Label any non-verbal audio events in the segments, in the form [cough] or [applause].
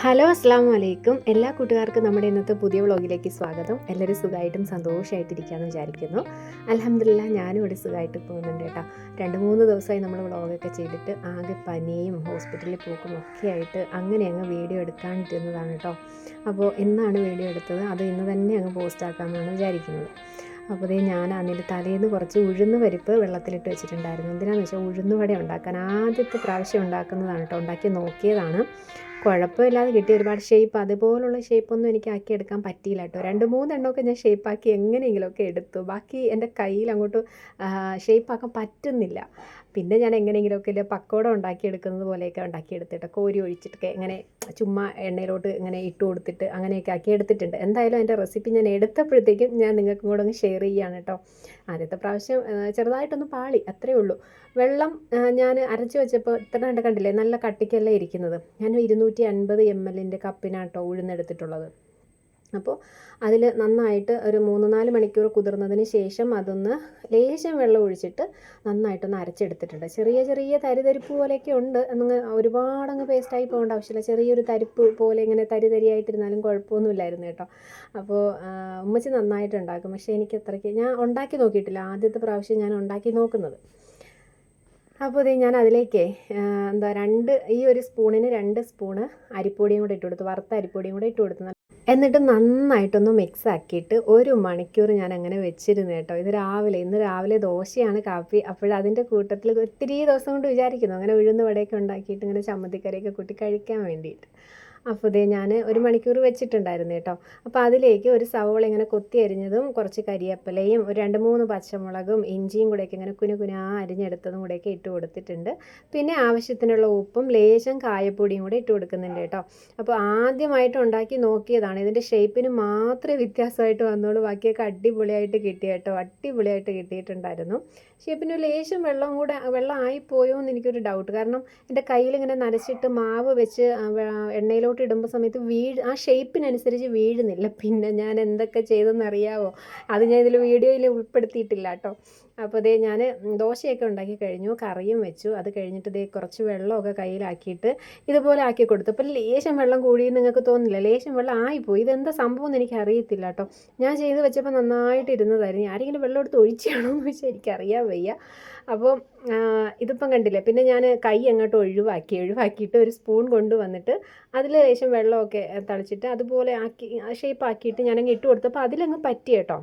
Hello അസ്സാം വലൈക്കും എല്ലാ കൂട്ടുകാർക്കും നമ്മുടെ ഇന്നത്തെ പുതിയ വ്ളോഗിലേക്ക് സ്വാഗതം. എല്ലാവരും സുഖമായിട്ടും സന്തോഷമായിട്ടിരിക്കുകയെന്ന് വിചാരിക്കുന്നു. അലഹമില്ല ഞാനും ഇവിടെ സുഖമായിട്ട് പോകുന്നുണ്ട് കേട്ടോ. രണ്ട് മൂന്ന് ദിവസമായി നമ്മൾ വ്ളോഗൊക്കെ ചെയ്തിട്ട് ആകെ പനിയും ഹോസ്പിറ്റലിൽ പോക്കും ഒക്കെ ആയിട്ട് അങ്ങനെ അങ്ങ് വീഡിയോ എടുക്കാണ്ടിരുന്നതാണ് കേട്ടോ. അപ്പോൾ ഇന്നാണ് വീഡിയോ എടുത്തത്? അത് ഇന്ന് തന്നെ അങ്ങ് പോസ്റ്റാക്കാമെന്നാണ് വിചാരിക്കുന്നത്. അപ്പോൾ ഇതേ ഞാൻ അതിൽ തലേന്ന് കുറച്ച് ഉഴുന്ന് പരിപ്പ് വെള്ളത്തിലിട്ട് വെച്ചിട്ടുണ്ടായിരുന്നു. എന്തിനാണെന്ന് വെച്ചാൽ ഉഴുന്ന് വട ഉണ്ടാക്കാൻ ആദ്യത്തെ പ്രാവശ്യം ഉണ്ടാക്കുന്നതാണ് കേട്ടോ. ഉണ്ടാക്കി നോക്കിയതാണ്. കുഴപ്പമില്ലാതെ കിട്ടി ഒരുപാട് ഷേപ്പ് അതുപോലുള്ള ഷേപ്പൊന്നും എനിക്ക് ആക്കി എടുക്കാൻ പറ്റിയില്ല കേട്ടോ. രണ്ട് മൂന്നെണ്ണമൊക്കെ ഞാൻ ഷേപ്പാക്കി എങ്ങനെയെങ്കിലുമൊക്കെ എടുത്തു. ബാക്കി എന്റെ കയ്യിൽ അങ്ങോട്ട് ഷേപ്പാക്കാൻ പറ്റുന്നില്ല. പിന്നെ ഞാൻ എങ്ങനെയെങ്കിലുമൊക്കെ ഇല്ല പക്കോട ഉണ്ടാക്കിയെടുക്കുന്നത് പോലെയൊക്കെ ഉണ്ടാക്കിയെടുത്തിട്ട് കോരി ഒഴിച്ചിട്ടൊക്കെ ഇങ്ങനെ ചുമ്മാ എണ്ണയിലോട്ട് ഇങ്ങനെ ഇട്ട് കൊടുത്തിട്ട് അങ്ങനെയൊക്കെ ആക്കി എടുത്തിട്ടുണ്ട്. എന്തായാലും അതിന്റെ റെസിപ്പി ഞാൻ എടുത്തപ്പോഴത്തേക്കും ഞാൻ നിങ്ങൾക്കും കൂടെ ഒന്ന് ഷെയർ ചെയ്യുകയാണ് കേട്ടോ. ആദ്യത്തെ പ്രാവശ്യം ചെറുതായിട്ടൊന്ന് പാളി അത്രയേ ഉള്ളൂ. വെള്ളം ഞാൻ അരച്ച് വെച്ചപ്പോൾ ഇത്ര കണ്ട് കണ്ടില്ലേ നല്ല കട്ടിക്കല്ലേ ഇരിക്കുന്നത്. ഞാൻ ഇരുന്നൂറ്റി അൻപത് എം എല്ലിന്റെ കപ്പിനാട്ടോ ഉഴുന്നെടുത്തിട്ടുള്ളത്. അപ്പോൾ അതിൽ നന്നായിട്ട് ഒരു മൂന്ന് നാല് മണിക്കൂർ കുതിർന്നതിന് ശേഷം അതൊന്ന് ലേശം വെള്ളം ഒഴിച്ചിട്ട് നന്നായിട്ടൊന്ന് അരച്ചെടുത്തിട്ടുണ്ട്. ചെറിയ ചെറിയ തരിതരിപ്പ് പോലെയൊക്കെ ഉണ്ട്. അങ്ങ് ഒരുപാടങ്ങ് പേസ്റ്റായി പോകേണ്ട ആവശ്യമില്ല. ചെറിയൊരു തരിപ്പ് പോലെ ഇങ്ങനെ തരി തരിയായിട്ടിരുന്നാലും കുഴപ്പമൊന്നുമില്ലായിരുന്നു കേട്ടോ. അപ്പോൾ ഉമ്മച്ചി നന്നായിട്ട് ഉണ്ടാക്കും പക്ഷേ എനിക്ക് അത്രയ്ക്ക് ഞാൻ ഉണ്ടാക്കി നോക്കിയിട്ടില്ല. ആദ്യത്തെ പ്രാവശ്യം ഞാൻ ഉണ്ടാക്കി നോക്കുന്നത്. അപ്പോൾ ഇത് ഞാൻ അതിലേക്ക് എന്താ രണ്ട് ഈ ഒരു സ്പൂണിന് രണ്ട് സ്പൂണ് അരിപ്പൊടിയും കൂടെ ഇട്ട് കൊടുത്തു. വറുത്ത അരിപ്പൊടിയും കൂടെ ഇട്ട് കൊടുത്തു. എന്നിട്ട് നന്നായിട്ടൊന്ന് മിക്സ് ആക്കിയിട്ട് ഒരു മണിക്കൂർ ഞാൻ അങ്ങനെ വെച്ചിരുന്നു കേട്ടോ. ഇത് രാവിലെ ഇന്ന് രാവിലെ ദോശയാണ് കാപ്പി. അപ്പോഴതിന്റെ കൂട്ടത്തിൽ ഒത്തിരി ദിവസം കൊണ്ട് വിചാരിക്കുന്നു. അങ്ങനെ ഉഴുന്ന് വടയൊക്കെ ഉണ്ടാക്കിയിട്ട് ഇങ്ങനെ ചമ്മന്തിക്കറിയൊക്കെ കൂട്ടി കഴിക്കാൻ വേണ്ടിയിട്ട്. അപ്പോൾ ഇതേ ഞാൻ ഒരു മണിക്കൂർ വെച്ചിട്ടുണ്ടായിരുന്നു കേട്ടോ. അപ്പോൾ അതിലേക്ക് ഒരു സവോള ഇങ്ങനെ കൊത്തി അരിഞ്ഞതും കുറച്ച് കരിയപ്പലയും ഒരു രണ്ട് മൂന്ന് പച്ചമുളകും ഇഞ്ചിയും കൂടെയൊക്കെ ഇങ്ങനെ കുനു കുനാ അരിഞ്ഞെടുത്തതും കൂടെയൊക്കെ ഇട്ട് കൊടുത്തിട്ടുണ്ട്. പിന്നെ ആവശ്യത്തിനുള്ള ഉപ്പും ലേശം കായപ്പൊടിയും കൂടെ ഇട്ട് കൊടുക്കുന്നുണ്ട് കേട്ടോ. അപ്പോൾ ആദ്യമായിട്ട് ഉണ്ടാക്കി നോക്കിയതാണ്. ഇതിന്റെ ഷേപ്പിന് മാത്രമേ വ്യത്യാസമായിട്ട് വന്നോളൂ ബാക്കിയൊക്കെ അടിപൊളിയായിട്ട് കിട്ടിയ കേട്ടോ. അടിപൊളിയായിട്ട് കിട്ടിയിട്ടുണ്ടായിരുന്നു. ഷേപ്പിന് ലേശം വെള്ളം കൂടെ വെള്ളം ആയിപ്പോയോ എന്ന് എനിക്കൊരു ഡൗട്ട് കാരണം എന്റെ കയ്യിൽ ഇങ്ങനെ നനച്ചിട്ട് മാവ് വെച്ച് എണ്ണയിലോട്ട് ഇടുമ്പോൾ സമയത്ത് വീഴ് ആ ഷേപ്പിനനുസരിച്ച് വീഴുന്നില്ല. പിന്നെ ഞാൻ എന്തൊക്കെ ചെയ്തെന്നറിയാവോ? അത് ഞാൻ ഇതിൽ വീഡിയോയിൽ ഉൾപ്പെടുത്തിയിട്ടില്ല കേട്ടോ. അപ്പോൾ ദേ ഞാൻ ദോശയൊക്കെ ഉണ്ടാക്കി കഴിഞ്ഞു കറിയും വെച്ചു. അത് കഴിഞ്ഞിട്ട് ഇതേ കുറച്ച് വെള്ളമൊക്കെ കയ്യിലാക്കിയിട്ട് ഇതുപോലെ ആക്കി കൊടുത്തു. അപ്പോൾ ലേശം വെള്ളം കൂടിയെന്ന് നിങ്ങൾക്ക് തോന്നില്ല ലേശം വെള്ളം ആയിപ്പോയി. ഇതെന്താ സംഭവം എന്ന് എനിക്ക് അറിയത്തില്ല കേട്ടോ. ഞാൻ ചെയ്ത് വെച്ചപ്പോൾ നന്നായിട്ട് ഇരുന്നതായിരുന്നു ആരെങ്കിലും വെള്ളം എടുത്ത് ഒഴിച്ചാണോ എന്ന് വെച്ചാൽ എനിക്കറിയാൻ വയ്യ. അപ്പോൾ ഇതിപ്പം കണ്ടില്ലേ? പിന്നെ ഞാൻ കൈ അങ്ങോട്ട് ഒഴിവാക്കി ഒഴിവാക്കിയിട്ട് ഒരു സ്പൂൺ കൊണ്ടുവന്നിട്ട് അതിൽ ലേശം വെള്ളമൊക്കെ തളിച്ചിട്ട് അതുപോലെ ആക്കി ഷേപ്പ് ആക്കിയിട്ട് ഞാനങ്ങ് ഇട്ട് കൊടുത്തപ്പോൾ അതിലങ്ങ് പറ്റി കേട്ടോ.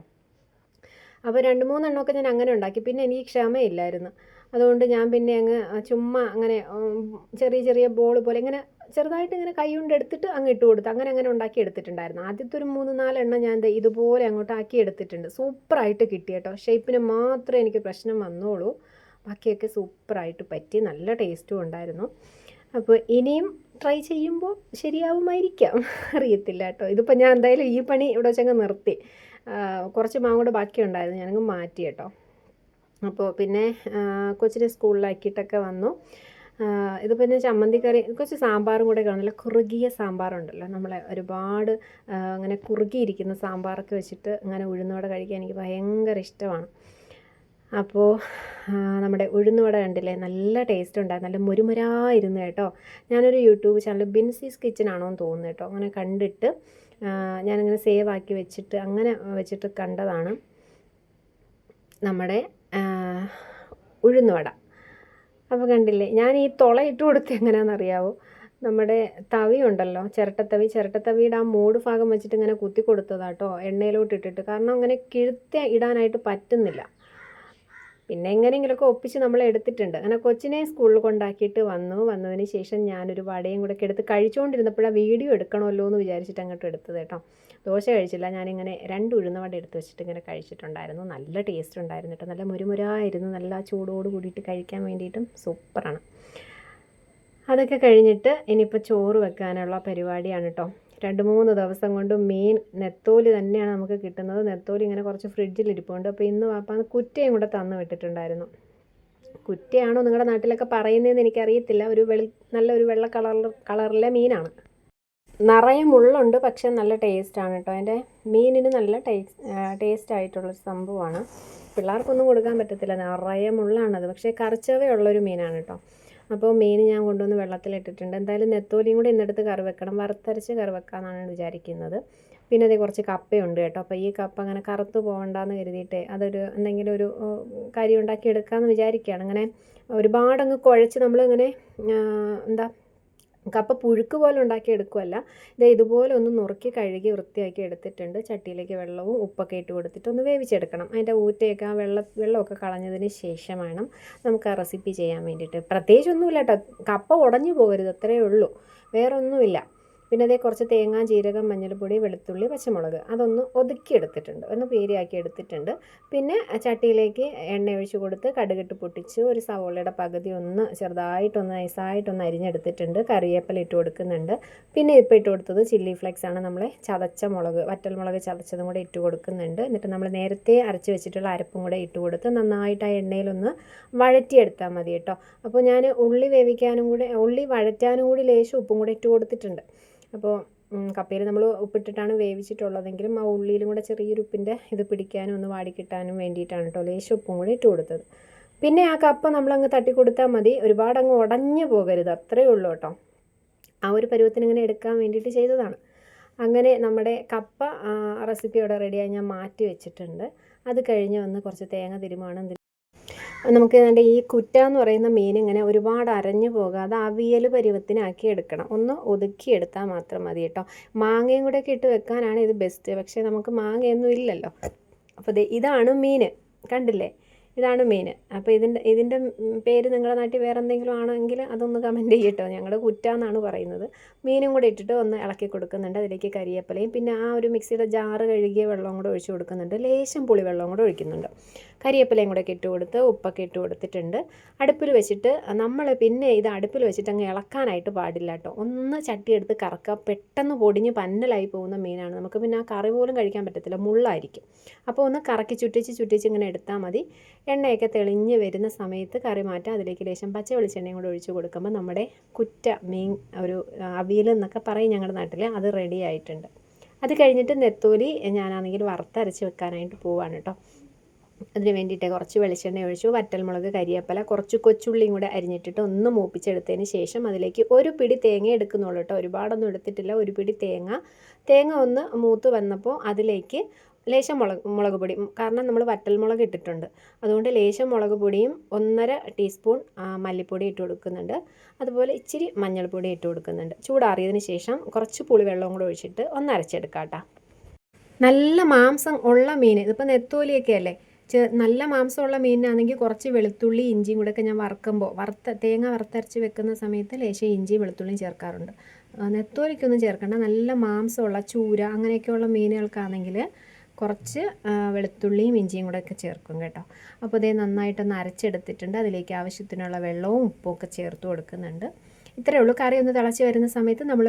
അപ്പോൾ രണ്ട് മൂന്നെണ്ണമൊക്കെ ഞാൻ അങ്ങനെ ഉണ്ടാക്കി. പിന്നെ എനിക്ക് ക്ഷമയില്ലായിരുന്നു. അതുകൊണ്ട് ഞാൻ പിന്നെ അങ്ങ് ചുമ്മാ അങ്ങനെ ചെറിയ ചെറിയ ബോൾ പോലെ ഇങ്ങനെ ചെറുതായിട്ട് ഇങ്ങനെ കൈ കൊണ്ട് എടുത്തിട്ട് അങ്ങ് ഇട്ട് കൊടുത്തു അങ്ങനെ അങ്ങനെ ഉണ്ടാക്കി എടുത്തിട്ടുണ്ടായിരുന്നു. ആദ്യത്തെ ഒരു മൂന്ന് നാലെണ്ണം ഞാൻ ഇതുപോലെ അങ്ങോട്ട് ആക്കി എടുത്തിട്ടുണ്ട്. സൂപ്പറായിട്ട് കിട്ടി കേട്ടോ. ഷേപ്പിന് മാത്രമേ എനിക്ക് പ്രശ്നം വന്നോളൂ ബാക്കിയൊക്കെ സൂപ്പറായിട്ട് പറ്റി നല്ല ടേസ്റ്റും ഉണ്ടായിരുന്നു. അപ്പോൾ ഇനിയും ട്രൈ ചെയ്യുമ്പോൾ ശരിയാവുമായിരിക്കാം. [laughs] അറിയത്തില്ല കേട്ടോ. ഇതിപ്പോൾ ഞാൻ എന്തായാലും ഈ പണി ഇവിടെ വെച്ചങ്ങ് നിർത്തി. കുറച്ച് മാവും കൂടെ ബാക്കിയുണ്ടായിരുന്നു. ഞാനങ്ങ് മാറ്റി കേട്ടോ. അപ്പോൾ പിന്നെ കൊച്ചിനെ സ്കൂളിലാക്കിയിട്ടൊക്കെ വന്നു. ഇത് പിന്നെ ചമ്മന്തി കറി കുറച്ച് സാമ്പാറും കൂടെ കാണില്ല കുറുകിയ സാമ്പാറുണ്ടല്ലോ. നമ്മളെ ഒരുപാട് അങ്ങനെ കുറുകിയിരിക്കുന്ന സാമ്പാറൊക്കെ വെച്ചിട്ട് അങ്ങനെ ഉഴുന്നോടെ കഴിക്കാൻ എനിക്ക് ഭയങ്കര ഇഷ്ടമാണ്. അപ്പോൾ നമ്മുടെ ഉഴുന്നുവട കണ്ടില്ലേ? നല്ല ടേസ്റ്റ് ഉണ്ടായിരുന്നു നല്ല മുരുമുരായിരുന്നു കേട്ടോ. ഞാനൊരു യൂട്യൂബ് ചാനൽ ബിൻസീസ് കിച്ചൺ ആണോ എന്ന് തോന്നുന്നു കേട്ടോ. അങ്ങനെ കണ്ടിട്ട് ഞാനങ്ങനെ സേവ് ആക്കി വെച്ചിട്ട് അങ്ങനെ വെച്ചിട്ട് കണ്ടതാണ് നമ്മുടെ ഉഴുന്നുവട. അപ്പോൾ കണ്ടില്ലേ? ഞാൻ ഈ തുള ഇട്ട് കൊടുത്ത് എങ്ങനെയാണെന്നറിയാവോ നമ്മുടെ തവി ഉണ്ടല്ലോ ചിരട്ടത്തവി. ചിരട്ടത്തവിയുടെ ആ മൂട് ഭാഗം വെച്ചിട്ട് ഇങ്ങനെ കുത്തി കൊടുത്തതാട്ടോ എണ്ണയിലോട്ട് ഇട്ടിട്ട്. കാരണം അങ്ങനെ കിഴുത്തി ഇടാനായിട്ട് പറ്റുന്നില്ല. പിന്നെ എങ്ങനെയെങ്കിലുമൊക്കെ ഒപ്പിച്ച് നമ്മൾ എടുത്തിട്ടുണ്ട്. അങ്ങനെ കൊച്ചിനെ സ്കൂളിൽ കൊണ്ടാക്കിയിട്ട് വന്നു. വന്നതിന് ശേഷം ഞാനൊരു വടയും കൂടെ എടുത്ത് കഴിച്ചുകൊണ്ടിരുന്നപ്പോഴാണ് വീഡിയോ എടുക്കണമല്ലോ എന്ന് വിചാരിച്ചിട്ട് അങ്ങോട്ട് എടുത്തത് കേട്ടോ. ദോശ കഴിച്ചില്ല. ഞാനിങ്ങനെ രണ്ട് ഉഴുന്ന വട എടുത്ത് വെച്ചിട്ട് ഇങ്ങനെ കഴിച്ചിട്ടുണ്ടായിരുന്നു. നല്ല ടേസ്റ്റ് ഉണ്ടായിരുന്നു കേട്ടോ. നല്ല മുരുമുരായിരുന്നു. നല്ല ചൂടോട് കൂടിയിട്ട് കഴിക്കാൻ വേണ്ടിയിട്ടും സൂപ്പറാണ് അതൊക്കെ കഴിഞ്ഞിട്ട് ഇനിയിപ്പോൾ ചോറ് വെക്കാനുള്ള പരിപാടിയാണ് കേട്ടോ. രണ്ട് മൂന്ന് ദിവസം കൊണ്ട് മെയിൻ നെത്തോലി തന്നെയാണ് നമുക്ക് കിട്ടുന്നത്. നെത്തോലി ഇങ്ങനെ കുറച്ച് ഫ്രിഡ്ജിൽ ഇരിപ്പുണ്ട്. അപ്പോൾ ഇന്ന് വാപ്പാന്ന് കുറ്റയും കൂടെ തന്നു വിട്ടിട്ടുണ്ടായിരുന്നു. കുറ്റയാണോ നിങ്ങളുടെ നാട്ടിലൊക്കെ പറയുന്നതെന്ന് എനിക്കറിയത്തില്ല. ഒരു വെളി നല്ല ഒരു വെള്ള കളറിൽ കളറിലെ മീനാണ്. നിറയെ മുള്ളുണ്ട് പക്ഷെ നല്ല ടേസ്റ്റാണ് കേട്ടോ അതിന്റെ മീനിന് നല്ല ടേസ്റ്റ് ടേസ്റ്റ് ആയിട്ടുള്ളൊരു സംഭവമാണ്. പിള്ളേർക്കൊന്നും കൊടുക്കാൻ പറ്റത്തില്ല. നിറയെ മുള്ളാണത്. പക്ഷേ കറിച്ചവയുള്ളൊരു മീനാണ് കേട്ടോ അപ്പോൾ മീൻ ഞാൻ കൊണ്ടുവന്ന് വെള്ളത്തിലിട്ടിട്ടുണ്ട്. എന്തായാലും നെത്തോലിയും കൂടി ഇന്നെടുത്ത് കറി വെക്കണം. വറുത്തരച്ച് കറി വെക്കാമെന്നാണ് വിചാരിക്കുന്നത്. പിന്നെ അതേ കുറച്ച് കപ്പയുണ്ട് കേട്ടോ. അപ്പോൾ ഈ കപ്പ അങ്ങനെ കറുത്ത് പോകണ്ടെന്ന് കരുതിയിട്ട് അതൊരു എന്തെങ്കിലും ഒരു കരി ഉണ്ടാക്കി എടുക്കാമെന്ന് വിചാരിക്കുകയാണ്. അങ്ങനെ ഒരുപാടങ്ങ് കുഴച്ച് നമ്മളിങ്ങനെ എന്താ കപ്പ പുഴുക്ക് പോലെ ഉണ്ടാക്കി എടുക്കുമല്ല ഇത് ഇതുപോലെ ഒന്ന് നുറുക്കി കഴുകി വൃത്തിയാക്കി എടുത്തിട്ടുണ്ട്. ചട്ടിയിലേക്ക് വെള്ളവും ഉപ്പൊക്കെ ഇട്ട് കൊടുത്തിട്ട് ഒന്ന് വേവിച്ചെടുക്കണം. അതിന്റെ ഊറ്റയൊക്കെ ആ വെള്ള വെള്ളമൊക്കെ കളഞ്ഞതിന് ശേഷം വേണം നമുക്ക് ആ റെസിപ്പി ചെയ്യാൻ വേണ്ടിയിട്ട്. പ്രത്യേകിച്ചൊന്നുമില്ല കേട്ടോ. കപ്പ ഉടഞ്ഞു പോകരുത് അത്രയേ ഉള്ളൂ. വേറെ ഒന്നുമില്ല പിന്നെ അതേ കുറച്ച് തേങ്ങാ ജീരകം മഞ്ഞൾപ്പൊടി വെളുത്തുള്ളി പച്ചമുളക് അതൊന്ന് ഒതുക്കി എടുത്തിട്ടുണ്ട്. ഒന്ന് പേരിയാക്കി എടുത്തിട്ടുണ്ട്. പിന്നെ ചട്ടിയിലേക്ക് എണ്ണ ഒഴിച്ച് കൊടുത്ത് കടുകിട്ട് പൊട്ടിച്ച് ഒരു സവോളയുടെ പകുതി ഒന്ന് ചെറുതായിട്ടൊന്ന് നൈസായിട്ടൊന്ന് അരിഞ്ഞെടുത്തിട്ടുണ്ട്. കറിവേപ്പില ഇട്ട് കൊടുക്കുന്നുണ്ട്. പിന്നെ ഇപ്പോൾ ഇട്ട് കൊടുത്തത് ചില്ലി ഫ്ലെക്സ് ആണ്. നമ്മൾ ചതച്ച മുളക് വറ്റൽ മുളക് ചതച്ചതും കൂടെ ഇട്ട് കൊടുക്കുന്നുണ്ട്. എന്നിട്ട് നമ്മൾ നേരത്തെ അരച്ച് വെച്ചിട്ടുള്ള അരപ്പും കൂടെ ഇട്ട് കൊടുത്ത് നന്നായിട്ട് ആ എണ്ണയിലൊന്ന് വഴറ്റിയെടുത്താൽ മതി കേട്ടോ. അപ്പോൾ ഞാൻ ഉള്ളി വേവിക്കാനും കൂടെ ഉള്ളി വഴറ്റാനും കൂടി ലേശം ഉപ്പും കൂടെ ഇട്ട് കൊടുത്തിട്ടുണ്ട്. അപ്പോൾ കപ്പയിൽ നമ്മൾ ഉപ്പിട്ടിട്ടാണ് വേവിച്ചിട്ടുള്ളതെങ്കിലും ആ ഉള്ളിയിലും കൂടെ ചെറിയൊരു ഉപ്പിന്റെ ഇത് പിടിക്കാനും ഒന്ന് വാടിക്കിട്ടാനും വേണ്ടിയിട്ടാണ് കേട്ടോ ലേശം ഉപ്പും കൂടി ഇട്ട് കൊടുത്തത്. പിന്നെ ആ കപ്പ നമ്മളങ്ങ് തട്ടി കൊടുത്താൽ മതി. ഒരുപാട് അങ്ങ് ഉടഞ്ഞു പോകരുത്. അത്രയേ ഉള്ളൂ കേട്ടോ. ആ ഒരു പരുവത്തിന് ഇങ്ങനെ എടുക്കാൻ വേണ്ടിയിട്ട് ചെയ്തതാണ്. അങ്ങനെ നമ്മുടെ കപ്പ റെസിപ്പി റെഡിയായി ഞാൻ മാറ്റി വെച്ചിട്ടുണ്ട്. അത് കഴിഞ്ഞ് വന്ന് കുറച്ച് തേങ്ങ തിരുമാണ് നമുക്ക് ഏതാണ്ട് ഈ കുറ്റ എന്ന് പറയുന്ന മീൻ ഇങ്ങനെ ഒരുപാട് അരഞ്ഞു പോകാതെ അവിയൽ പരുവത്തിനാക്കി എടുക്കണം. ഒന്ന് ഒതുക്കി എടുത്താൽ മാത്രം മതി കേട്ടോ. മാങ്ങയും കൂടെ ഒക്കെ ഇട്ട് വെക്കാനാണ് ഇത് ബെസ്റ്റ് പക്ഷേ നമുക്ക് മാങ്ങയൊന്നും ഇല്ലല്ലോ. അപ്പോൾ ഇതാണ് മീൻ. കണ്ടില്ലേ? ഇതാണ് മെയിൻ അപ്പോൾ ഇതിന്റെ ഇതിന്റെ പേര് നിങ്ങളുടെ നാട്ടിൽ വേറെ എന്തെങ്കിലും ആണെങ്കിൽ അതൊന്ന് കമന്റ് ചെയ്യട്ടോ. ഞങ്ങളുടെ കുറ്റ എന്നാണ് പറയുന്നത്. മീനും കൂടെ ഇട്ടിട്ട് ഒന്ന് ഇളക്കി കൊടുക്കുന്നുണ്ട്. അതിലേക്ക് കരിയപ്പലയും പിന്നെ ആ ഒരു മിക്സിയുടെ ജാറ് കഴുകിയ വെള്ളം കൂടെ ഒഴിച്ച് കൊടുക്കുന്നുണ്ട്. ലേശം പുളി വെള്ളം കൂടെ ഒഴിക്കുന്നുണ്ട്. കരിയപ്പലയും കൂടെ ഇട്ട് കൊടുത്ത് ഉപ്പൊക്കെ ഇട്ട് കൊടുത്തിട്ടുണ്ട്. അടുപ്പിൽ വെച്ചിട്ട് നമ്മൾ പിന്നെ ഇത് അടുപ്പിൽ വെച്ചിട്ട് അങ്ങ് ഇളക്കാനായിട്ട് പാടില്ല കേട്ടോ. ഒന്ന് ചട്ടിയെടുത്ത് കറക്കുക. പെട്ടെന്ന് പൊടിഞ്ഞ് പന്നലായി പോകുന്ന മീനാണ് നമുക്ക് പിന്നെ ആ കറി പോലും കഴിക്കാൻ പറ്റത്തില്ല. മുള്ളായിരിക്കും. അപ്പോൾ ഒന്ന് കറക്കി ചുറ്റിച്ച് ചുറ്റിച്ച് ഇങ്ങനെ എടുത്താൽ മതി. എണ്ണയൊക്കെ തെളിഞ്ഞ് വരുന്ന സമയത്ത് കറി മാറ്റാം അതിലേക്ക് ലേശം പച്ച വെളിച്ചെണ്ണയും കൂടെ ഒഴിച്ചു കൊടുക്കുമ്പോൾ നമ്മുടെ കുറ്റ മീൻ ഒരു അവിയൽ എന്നൊക്കെ പറയും ഞങ്ങളുടെ നാട്ടിൽ. അത് റെഡി ആയിട്ടുണ്ട്. അത് കഴിഞ്ഞിട്ട് നെത്തോലി ഞാനാണെങ്കിൽ വറുത്തരച്ച് വെക്കാനായിട്ട് പോവാണ് കേട്ടോ അതിന് വേണ്ടിയിട്ട് കുറച്ച് വെളിച്ചെണ്ണ ഒഴിച്ചു വറ്റൽമുളക് കരിയപ്പല കുറച്ച് കൊച്ചുള്ളിയും കൂടെ അരിഞ്ഞിട്ടിട്ട് ഒന്ന് മൂപ്പിച്ചെടുത്തതിന് ശേഷം അതിലേക്ക് ഒരു പിടി തേങ്ങ എടുക്കുന്നുള്ളൂ കേട്ടോ ഒരുപാടൊന്നും എടുത്തിട്ടില്ല. ഒരു പിടി തേങ്ങ. തേങ്ങ ഒന്ന് മൂത്ത് വന്നപ്പോൾ അതിലേക്ക് ലേശം മുളക് മുളക് പൊടി. കാരണം നമ്മൾ വറ്റൽമുളക് ഇട്ടിട്ടുണ്ട്. അതുകൊണ്ട് ലേശം മുളക് പൊടിയും ഒന്നര ടീസ്പൂൺ മല്ലിപ്പൊടി ഇട്ട് കൊടുക്കുന്നുണ്ട്. അതുപോലെ ഇച്ചിരി മഞ്ഞൾപ്പൊടി ഇട്ട് കൊടുക്കുന്നുണ്ട്. ചൂടാറിയതിന് ശേഷം കുറച്ച് പുളി പുളിവെള്ളവും കൂടെ ഒഴിച്ചിട്ട് ഒന്ന് അരച്ചെടുക്കാം നല്ല മാംസം ഉള്ള മീൻ. ഇതിപ്പോൾ നെത്തോലിയൊക്കെ അല്ലേ? നല്ല മാംസമുള്ള മീനാണെങ്കിൽ കുറച്ച് വെളുത്തുള്ളി ഇഞ്ചിയും കൂടെ ഒക്കെ ഞാൻ വറുക്കുമ്പോൾ വറുത്ത തേങ്ങ വറുത്തരച്ച് വെക്കുന്ന സമയത്ത് ലേശം ഇഞ്ചിയും വെളുത്തുള്ളിയും ചേർക്കാറുണ്ട്. നെത്തോലിക്കൊന്നും ചേർക്കണ്ട. നല്ല മാംസമുള്ള ചൂര അങ്ങനെയൊക്കെയുള്ള മീനുകൾക്കാണെങ്കിൽ കുറച്ച് വെളുത്തുള്ളിയും ഇഞ്ചിയും കൂടെ ഒക്കെ ചേർക്കും കേട്ടോ. അപ്പോൾ ഇതേ നന്നായിട്ടൊന്ന് അരച്ചെടുത്തിട്ടുണ്ട്. അതിലേക്ക് ആവശ്യത്തിനുള്ള വെള്ളവും ഉപ്പും ഒക്കെ ചേർത്ത് കൊടുക്കുന്നുണ്ട്. ഇത്രയേ ഉള്ളൂ. കറി ഒന്ന് തിളച്ച് വരുന്ന സമയത്ത് നമ്മൾ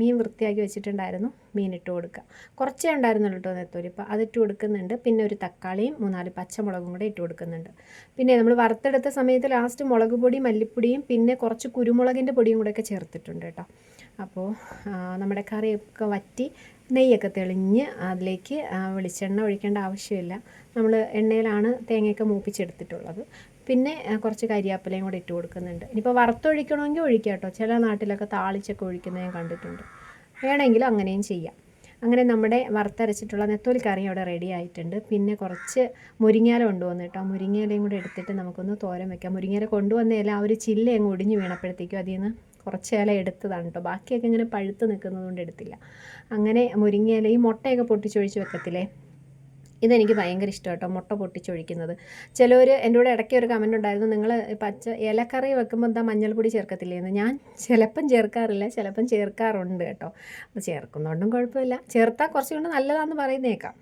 മീൻ വൃത്തിയാക്കി വെച്ചിട്ടുണ്ടായിരുന്നു. മീൻ ഇട്ട് കൊടുക്കുക. കുറച്ചേ ഉണ്ടായിരുന്നുള്ളൂ കേട്ടോ നെത്തോലി. അപ്പോൾ അതിട്ട് കൊടുക്കുന്നുണ്ട്. പിന്നെ ഒരു തക്കാളിയും മൂന്നാൽ പച്ചമുളകും കൂടെ ഇട്ട് കൊടുക്കുന്നുണ്ട്. പിന്നെ നമ്മൾ വറുത്തെടുത്ത സമയത്ത് ലാസ്റ്റ് മുളക് പൊടി മല്ലിപ്പൊടിയും പിന്നെ കുറച്ച് കുരുമുളകിന്റെ പൊടിയും കൂടെ ഒക്കെ ചേർത്തിട്ടുണ്ട് കേട്ടോ. അപ്പോൾ നമ്മുടെ കറിയൊക്കെ വറ്റി നെയ്യൊക്കെ തെളിഞ്ഞ് അതിലേക്ക് വെളിച്ചെണ്ണ ഒഴിക്കേണ്ട ആവശ്യമില്ല. നമ്മൾ എണ്ണയിലാണ് തേങ്ങയൊക്കെ മൂപ്പിച്ചെടുത്തിട്ടുള്ളത്. പിന്നെ കുറച്ച് കരിയാപ്പിലയും കൂടെ ഇട്ട് കൊടുക്കുന്നുണ്ട്. ഇനിയിപ്പോൾ വറുത്തൊഴിക്കണമെങ്കിൽ ഒഴിക്കാം കേട്ടോ. ചില നാട്ടിലൊക്കെ താളിച്ചൊക്കെ ഒഴിക്കുന്നത് ഞാൻ കണ്ടിട്ടുണ്ട്. വേണമെങ്കിലും അങ്ങനെയും ചെയ്യാം. അങ്ങനെ നമ്മുടെ വറുത്തരച്ചിട്ടുള്ള നെത്തോലി കറി അവിടെ റെഡി ആയിട്ടുണ്ട്. പിന്നെ കുറച്ച് മുരിങ്ങയില കൊണ്ടുവന്നു കേട്ടോ. മുരിങ്ങയിലയും കൂടെ എടുത്തിട്ട് നമുക്കൊന്ന് തോരൻ വെക്കാം. മുരിങ്ങയില കൊണ്ടുവന്ന ഇല ആ ഒരു ചില്ല അങ്ങ് ഒടിഞ്ഞു വീണപ്പോഴത്തേക്കും അതിൽ നിന്ന് കുറച്ച് ഇല എടുത്തതാണ് കേട്ടോ. ബാക്കിയൊക്കെ ഇങ്ങനെ പഴുത്ത് നിൽക്കുന്നത് കൊണ്ട് എടുത്തില്ല. അങ്ങനെ മുരിങ്ങയിലയും മുട്ടയൊക്കെ പൊട്ടിച്ചൊഴിച്ച് വെക്കത്തില്ലേ? ഇതെനിക്ക് ഭയങ്കര ഇഷ്ടം കേട്ടോ മുട്ട പൊട്ടിച്ചൊഴിക്കുന്നത്. ചിലവർ എന്റെ കൂടെ ഇടയ്ക്ക് ഒരു കമന്റ് ഉണ്ടായിരുന്നു നിങ്ങൾ പച്ച ഇലക്കറി വെക്കുമ്പോൾ എന്താ മഞ്ഞൾപ്പൊടി ചേർക്കത്തില്ലേ? എന്ന്. ഞാൻ ചിലപ്പം ചേർക്കാറില്ല ചിലപ്പം ചേർക്കാറുണ്ട് കേട്ടോ. അപ്പോൾ ചേർക്കുന്നതുകൊണ്ടും കുഴപ്പമില്ല. ചേർത്താൽ കുറച്ചുകൊണ്ട് നല്ലതാണെന്ന് പറയുന്നേക്കാം.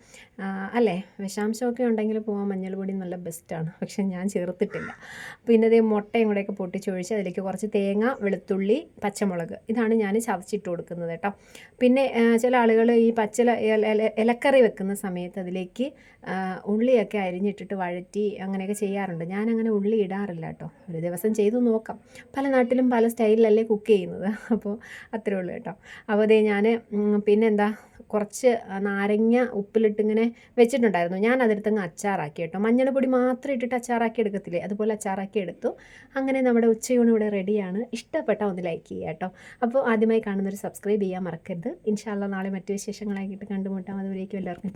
അല്ലേ? വിഷാംശമൊക്കെ ഉണ്ടെങ്കിൽ പോകാൻ മഞ്ഞൾപ്പൊടി നല്ല ബെസ്റ്റാണ് പക്ഷെ ഞാൻ ചേർത്തിട്ടില്ല. പിന്നെ ഇതേ മുട്ടയും കൂടെയൊക്കെ പൊട്ടിച്ചൊഴിച്ച് അതിലേക്ക് കുറച്ച് തേങ്ങ വെളുത്തുള്ളി പച്ചമുളക് ഇതാണ് ഞാൻ ചതച്ചിട്ട് കൊടുക്കുന്നത് കേട്ടോ. പിന്നെ ചില ആളുകൾ ഈ ഇല- ഇലക്കറി വെക്കുന്ന സമയത്ത് അതിലേക്ക് ഉള്ളിയൊക്കെ അരിഞ്ഞിട്ടിട്ട് വഴറ്റി അങ്ങനെയൊക്കെ ചെയ്യാറുണ്ട്. ഞാനങ്ങനെ ഉള്ളി ഇടാറില്ല കേട്ടോ. ഒരു ദിവസം ചെയ്തു നോക്കാം. പല നാട്ടിലും പല സ്റ്റൈലിലല്ലേ കുക്ക് ചെയ്യുന്നത്. അപ്പോൾ അത്രേ ഉള്ളൂ കേട്ടോ. അപ്പോൾ അതേ ഞാൻ പിന്നെന്താ? കുറച്ച് നാരങ്ങ ഉപ്പിലിട്ടിങ്ങനെ വെച്ചിട്ടുണ്ടായിരുന്നു. ഞാൻ അതെടുത്തങ്ങ് അച്ചാറാക്കി കേട്ടോ. മഞ്ഞൾപ്പൊടി മാത്രം ഇട്ടിട്ട് അച്ചാറാക്കി എടുക്കത്തില്ലേ? അതുപോലെ അച്ചാറാക്കി എടുത്തു. അങ്ങനെ നമ്മുടെ ഉച്ചയൂണ് ഇവിടെ റെഡിയാണ്. ഇഷ്ടപ്പെട്ട ഒന്ന് ലൈക്ക് ചെയ്യുക കേട്ടോ. അപ്പോൾ ആദ്യമായി കാണുന്നൊരു സബ്സ്ക്രൈബ് ചെയ്യാൻ മറക്കരുത്. ഇൻഷാല്ല നാളെ മറ്റു വിശേഷങ്ങളായിട്ട് കണ്ടുമുട്ടാം. അതുവരേക്കും എല്ലാവർക്കും